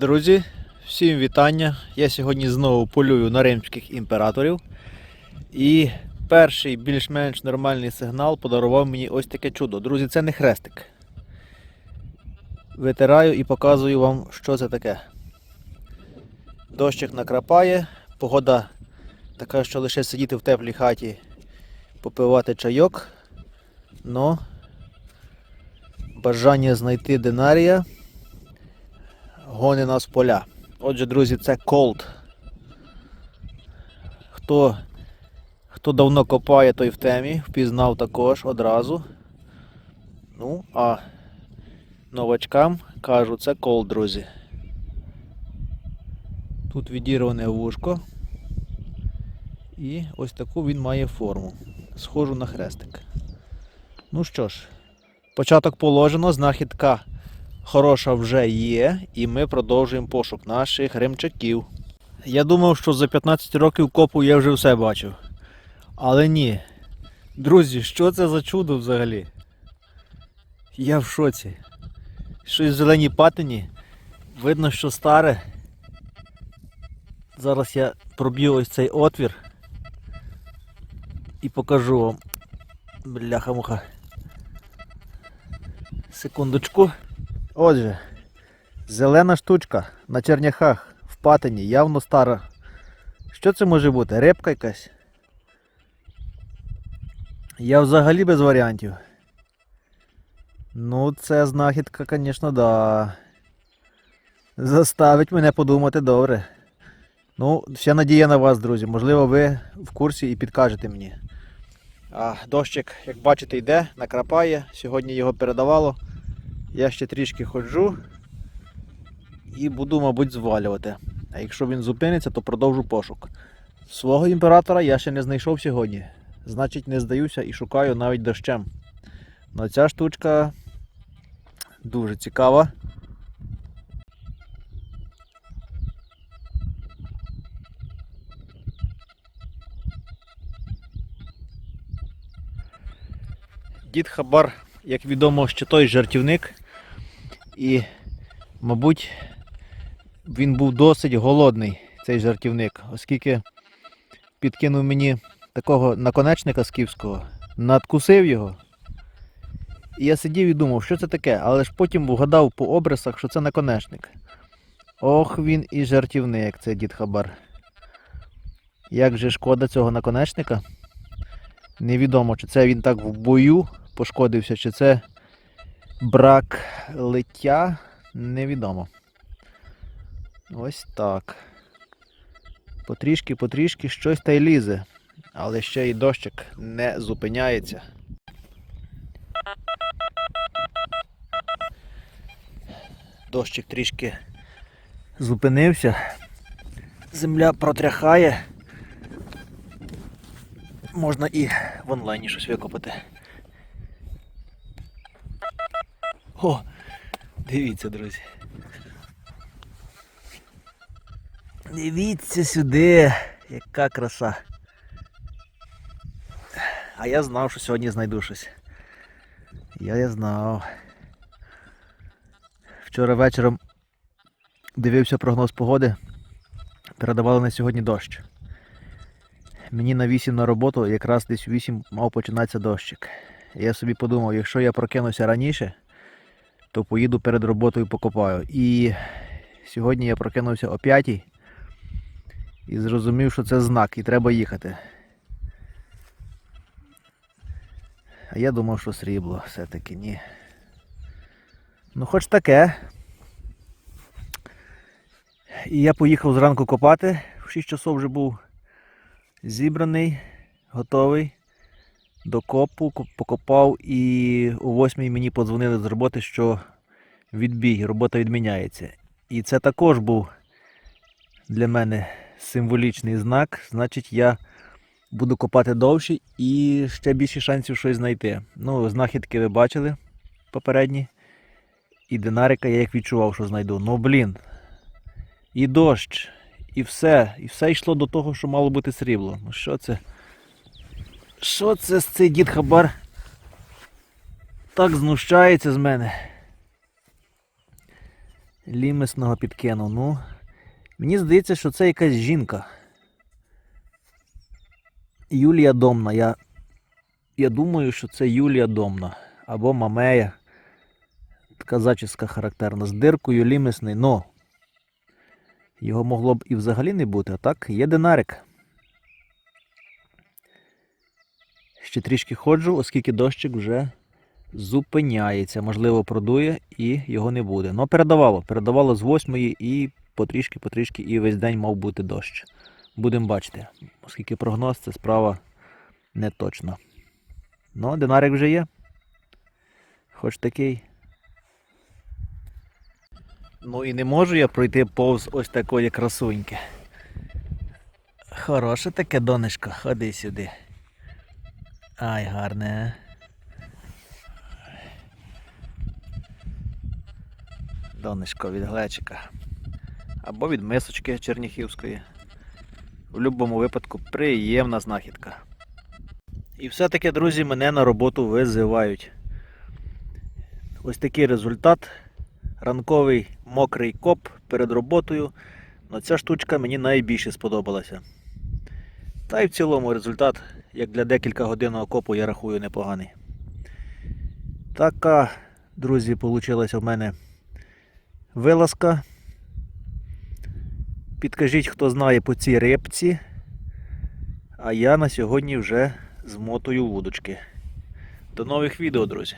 Друзі, всім вітання. Я сьогодні знову полюю на римських імператорів. І перший більш-менш нормальний сигнал подарував мені ось таке чудо. Друзі, це не хрестик. Витираю і показую вам, що це таке. Дощик накрапає, погода така, що лише сидіти в теплій хаті, попивати чайок. Но бажання знайти динарія гони нас поля. Отже, друзі, це колд. Хто, хто давно копає, той в темі, впізнав також одразу. Ну, а новачкам кажу, це колд, друзі. Тут відірване вушко. І ось таку він має форму. Схожу на хрестик. Ну що ж, початок положено, знахідка хороша вже є, і ми продовжуємо пошук наших римчаків. Я думав, що за 15 років копу я вже все бачив. Але ні. Друзі, що це за чудо взагалі? Я в шоці. Щось в зеленій патині. Видно, що старе. Зараз я проб'ю ось цей отвір і покажу вам. Бляха-муха. Секундочку. Отже, зелена штучка на черняхах в патині, явно стара. Що це може бути? Рибка якась? Я взагалі без варіантів. Ну, це знахідка, звісно, да. Заставить мене подумати добре. Ну, вся надія на вас, друзі. Можливо, ви в курсі і підкажете мені. А дощик, як бачите, йде, накрапає. Сьогодні його передавало. Я ще трішки ходжу і буду, мабуть, звалювати. А якщо він зупиниться, то продовжу пошук. Свого імператора я ще не знайшов сьогодні. Значить, не здаюся і шукаю навіть дощем. Ну ця штучка дуже цікава. Дід Хабар, як відомо, ще той жартівник. І, мабуть, він був досить голодний, цей жартівник, оскільки підкинув мені такого наконечника скіфського, надкусив його. І я сидів і думав, що це таке, але ж потім вгадав по обрисах, що це наконечник. Ох, він і жартівник, цей дід Хабар. Як же шкода цього наконечника? Невідомо, чи це він так в бою пошкодився, чи це брак лиття, невідомо. Ось так. Потрішки, потрішки щось та й лізе, але ще й дощик не зупиняється. Дощик трішки зупинився. Земля протряхає. Можна і в онлайні щось викопати. О, дивіться, друзі. Дивіться сюди, яка краса. А я знав, що сьогодні знайду щось. Я я знав. Вчора вечором дивився прогноз погоди. Передавали на сьогодні дощ. Мені на 8 на роботу, якраз десь у 8 мав починатися дощик. Я собі подумав, якщо я прокинуся раніше, то поїду перед роботою покопаю. І сьогодні я прокинувся о 5 і зрозумів, що це знак і треба їхати. А я думав, що срібло все-таки ні. Ну хоч таке. І я поїхав зранку копати, в 6 часов вже був зібраний, готовий до копу, покопав і о 8 мені подзвонили з роботи, що відбій, робота відміняється. І це також був для мене символічний знак. Значить, я буду копати довше і ще більше шансів щось знайти. Ну, знахідки ви бачили попередні. І динарика я як відчував, що знайду. Ну блін. І дощ, і все. І все йшло до того, що мало бути срібло. Ну що це? Що це з цей дід Хабар? Так знущається з мене. Лімесного підкинув. Ну, мені здається, що це якась жінка. Юлія Домна. Я, я думаю, що це Юлія Домна. Або Мамея. Така зачіска характерна. З диркою лімесний. Ну. Його могло б і взагалі не бути, а так, є динарик. Ще трішки ходжу, оскільки дощик вже зупиняється. Можливо, продує і його не буде. Ну, передавало. Передавало з восьмої і потрішки-потрішки і весь день мав бути дощ. Будемо бачити. Оскільки прогноз це справа не точна. Ну, динарик вже є. Хоч такий. Ну і не можу я пройти повз ось такої красуньки. Хороше таке донечко, ходи сюди. Ай, гарне. Донечко від глечика. Або від мисочки черніхівської. В будь-якому випадку приємна знахідка. І все-таки, друзі, мене на роботу визивають. Ось такий результат. Ранковий мокрий коп перед роботою. Но ця штучка мені найбільше сподобалася. Та й в цілому результат, як для декілька годинного копу, я рахую непоганий. Така, друзі, вийшла в мене вилазка. Підкажіть, хто знає по цій рибці. А я на сьогодні вже змотую вудочки. До нових відео, друзі!